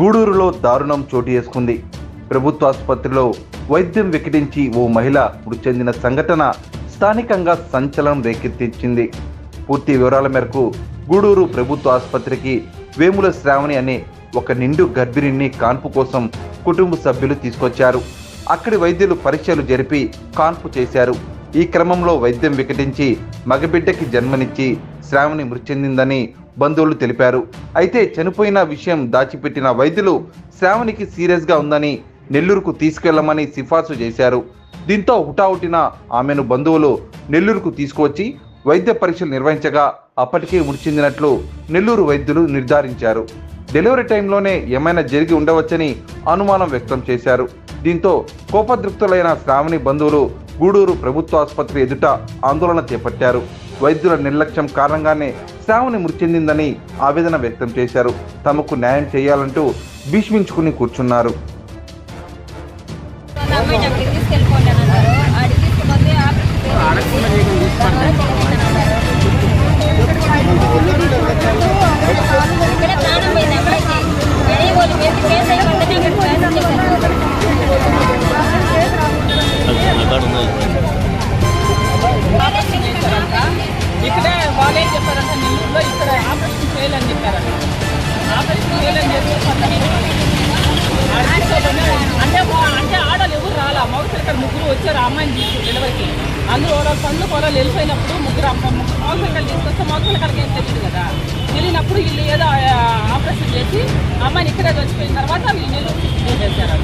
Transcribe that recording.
గూడూరులో దారుణం చోటు చేసుకుంది. ప్రభుత్వ ఆసుపత్రిలో వైద్యం వికటించి ఓ మహిళ మృతి చెందిన సంఘటన స్థానికంగా సంచలనం రేకెత్తించింది. పూర్తి వివరాల మేరకు గూడూరు ప్రభుత్వ ఆసుపత్రికి వేముల శ్రావణి అనే ఒక నిండు గర్భిణిని కాన్పు కోసం కుటుంబ సభ్యులు తీసుకొచ్చారు. అక్కడి వైద్యులు పరీక్షలు జరిపి కాన్పు చేశారు. ఈ క్రమంలో వైద్యం వికటించి మగబిడ్డకి జన్మనిచ్చి శ్రావణి మృతి చెందిందని బంధువులు తెలిపారు. అయితే చనిపోయిన విషయం దాచిపెట్టిన వైద్యులు శ్రావణికి సీరియస్గా ఉందని నెల్లూరుకు తీసుకెళ్ళమని సిఫార్సు చేశారు. దీంతో హుటాహుటిన ఆమెను బంధువులు నెల్లూరుకు తీసుకువచ్చి వైద్య పరీక్షలు నిర్వహించగా అప్పటికే మృతి చెందినట్లు నెల్లూరు వైద్యులు నిర్ధారించారు. డెలివరీ టైంలోనే ఏమైనా జరిగి ఉండవచ్చని అనుమానం వ్యక్తం చేశారు. దీంతో కోపదృక్తులైన శ్రావణి బంధువులు గూడూరు ప్రభుత్వ ఆసుపత్రి ఎదుట ఆందోళన చేపట్టారు. వైద్యుల నిర్లక్ష్యం కారణంగానే శ్రావణి మృతి చెందిందని ఆవేదన వ్యక్తం చేశారు. తమకు న్యాయం చేయాలంటూ భీష్మించుకుని కూర్చున్నారు. ఇక్కడే వాళ్ళే చెప్పారంట నెల్లూరులో ఇక్కడ ఆపరేషన్ చేయాలని చెప్పారంట. ఆపరేషన్ చేయాలని చెప్పి కొంతమంది ఆడ తీసుకోపోయినా అంటే అంటే ఆడలు ఎవరు రాలా? మగపిల్ల ఇక్కడ ముగ్గురు వచ్చారు అమ్మాయిని తీసుకు డెలివరీకి. అందరూ వాళ్ళ పనులు పొలాలు వెళ్ళిపోయినప్పుడు ముగ్గురు అమ్మాయి ముగ్గురు మగపిల్లలు తీసుకొస్తే మగపిల్లలకి ఏం తెలియదు కదా. వెళ్ళినప్పుడు వీళ్ళు ఏదో ఆపరేషన్ చేసి అమ్మాయిని ఇక్కడే చచ్చిపోయిన తర్వాత వీళ్ళు నెల్లూరు షిఫ్ట్ చేశారు